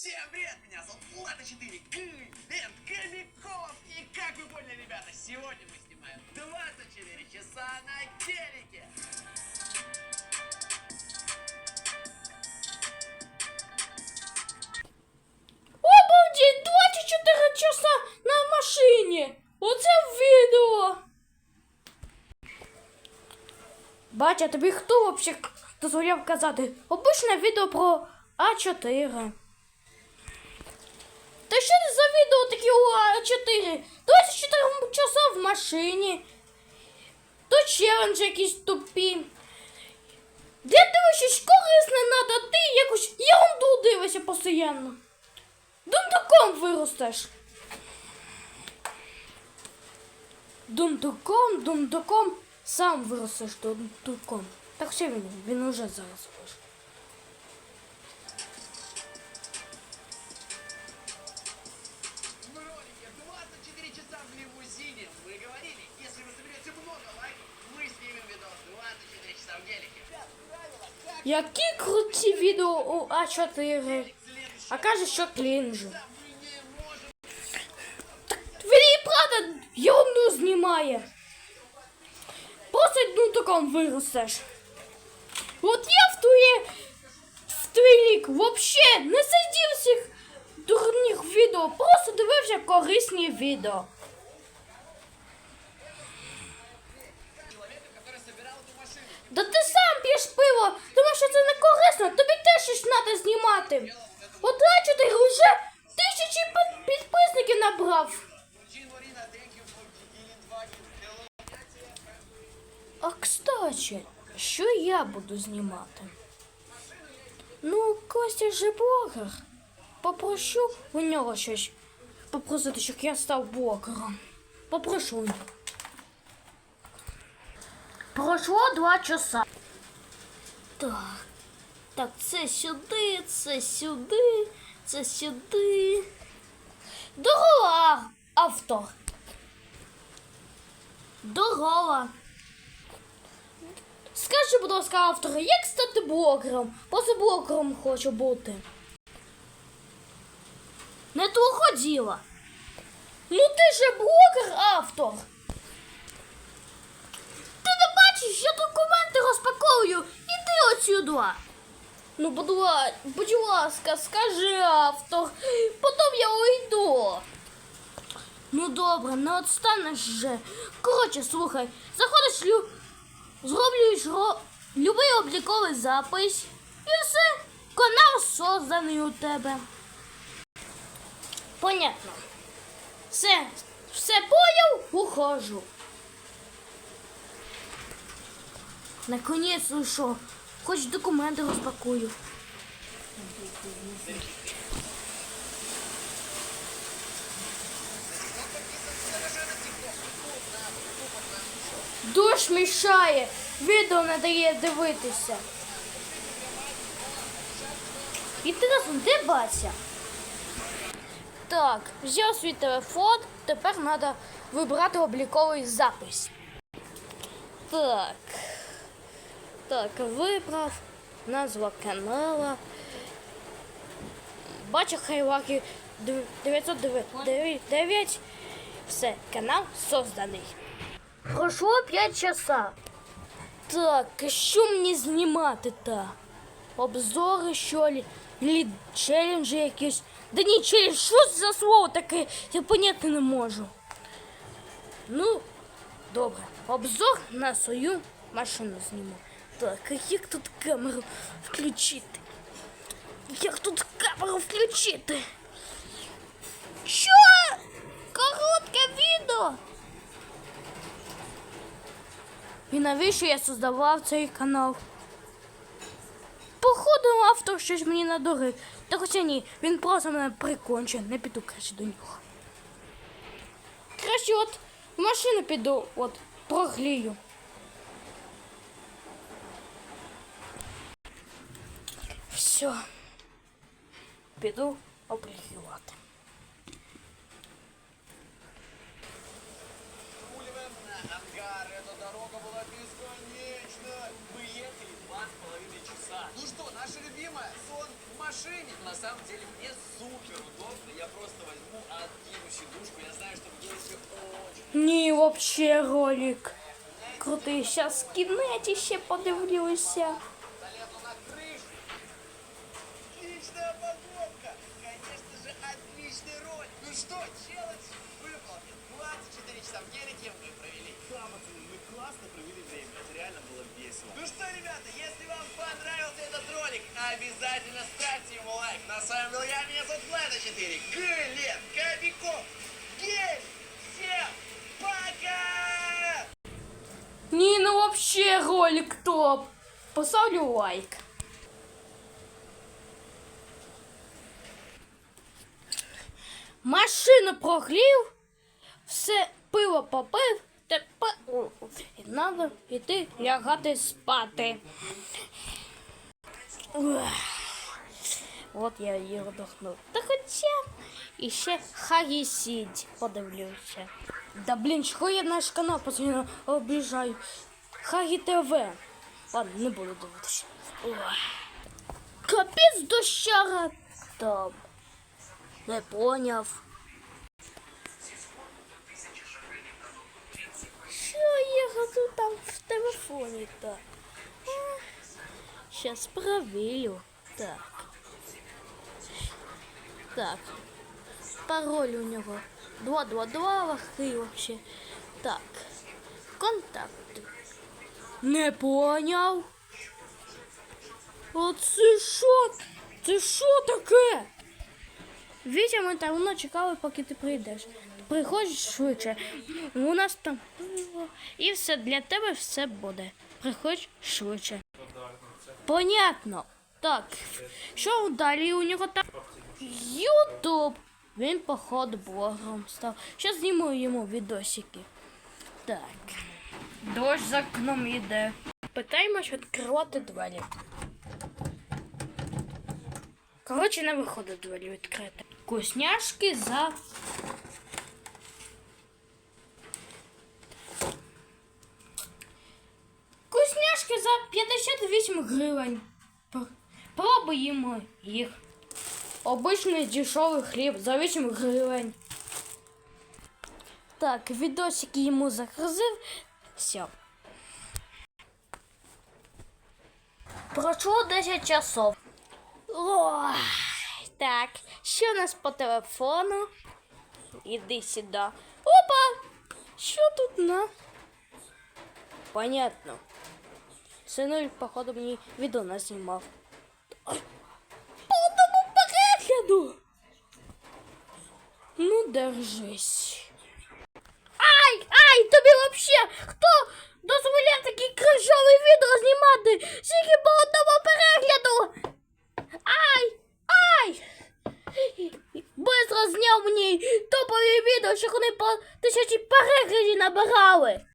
Всем привет, меня зовут Влада 4, Клиент Хомяков. И как вы поняли, ребята, сегодня мы снимаем 24 часа на телеке. Обалдеть, 24 часа на машині. Оце відео. Батя, тобі хто взагалі дозволяв казати? Обичне відео про А4. Та що це за відео такі у А4? 24 часа в машині. То челендж якісь тупі. Де дивишся, корисне надо, ти якусь ерунду дивишся постійно. Дундуком виростеш. Дундуком, дундуком, сам виростеш дундуком. Так все він, він уже зараз вирос. Які круті відео у А4. следующий А каже, що клінжу. Він правда ерунду знімає. Просто дундуком виростеш. От я в твоє в твій рік вообще не сидів всіх дурних відео, просто дивився корисні відео. Да ти сам п'єш пиво, тому що це не корисно, тобі теж щось треба знімати. От а ти вже тисячі пи- підписників набрав. А кстати, що я буду знімати? Ну, Костя же блогер. Попрошу у нього щось попросити, щоб я став блогером. Попрошу нього. Пройшло два часа. Так. Так, це сюди, це сюди, це сюди. Дорога, авто. Дорога. Скажи, будь ласка, автора, як стати блогером? Просто блогером хочу бути. Не того діла. Ну ти же блогер, автор. Ти не бачиш, я документи розпаковую. Іди. Ну, будь, ласка, скажи автор. Потім я уйду. Ну добре, не відстанеш же. Коротше, слухай, заходиш лю... Зроблюєш ро... любий обліковий запис і все. Канал созданий у тебе. Понятно. Все, все поняв, ухожу. Наконец ушел. Хоч документи розпакую. Дощ мішає, відео не дає дивитися. Інтересно, де бася? Так, взяв свій телефон, тепер треба вибрати обліковий запис. Так. Так, вибрав. Назва канала. Бачу хайлаки 909. Все, канал созданий. Пройшло 5 часа. Так, що мені знімати та? Обзори, що ли? Лі челенджі якісь. Да ні, челендж, що це за слово таке? Я поняти не можу. Ну, добре. Обзор на свою машину зніму. Так, а як тут камеру включити? Як тут камеру включити? Що? Коротке відео. І навіщо я создавав цей канал? Походу, автор щось мені надурив. Та хоча ні, він просто мене прикончив, не піду краще до нього. Краще от в машину піду, от, прогрію. с половиной часа. Ну что, наша любимая, сон в машине. На самом деле мне супер удобно. Я просто возьму, откину сидушку. Я знаю, что в Гельске очень Ні, вообще ролик. Крутий. Щас в кінеті ще подивлюся. Отличный ролик. Ну что, челлендж выполнен. 24 часа в гелике мы провели. Да, пацаны, мы классно провели время. Это реально было весело. Ну что, ребята, если вам понравился этот ролик, обязательно ставьте ему лайк. На с вами был я, меня зовут Влада 4. Глеб, Кобяков, Гель. Всем пока! Ні, ну вообще ролик топ. Поставлю лайк. Машину прогрів, все пиво попив, тепер треба йти лягати спати. От я її вдохнув. Та хоча іще Хагі Сідь подивлюся. Да блін, чого я наш канал постійно обіжаю? Хагі ТВ. Ладно, не буду дивитися. Капець дощара. Там. Не поняв. Що я гаду там в телефоні так? Сейчас проверю. Так. Так. Пароль у него 222 лохи вообще. Так. Контакти. Не поняв. А це що? Це що таке? Вітя, ми давно чекали, поки ти прийдеш. Приходь швидше. У нас там і все для тебе все буде. Приходь швидше. Понятно. Так. Що далі у нього там? Ютуб. Він, походу, блогером став. Зараз зніму йому відосики. Так. Дощ за окном йде. Питаємось відкривати двері. Коротше, не виходить двері відкрити. Вкусняшки за. Вкусняшки за 58 гривень. Пробуємо їх. Обичний дешевий хліб за 8 гривень. Так, відосик йому загрузив. Все. Пройшло 10 часов. Ой, так, що у нас по телефону? Іди сюди. Опа! Що тут на? Понятно. Синуль, походу, мені відео назнімав. Ай, По одному перегляду. Ну, держись. Быстро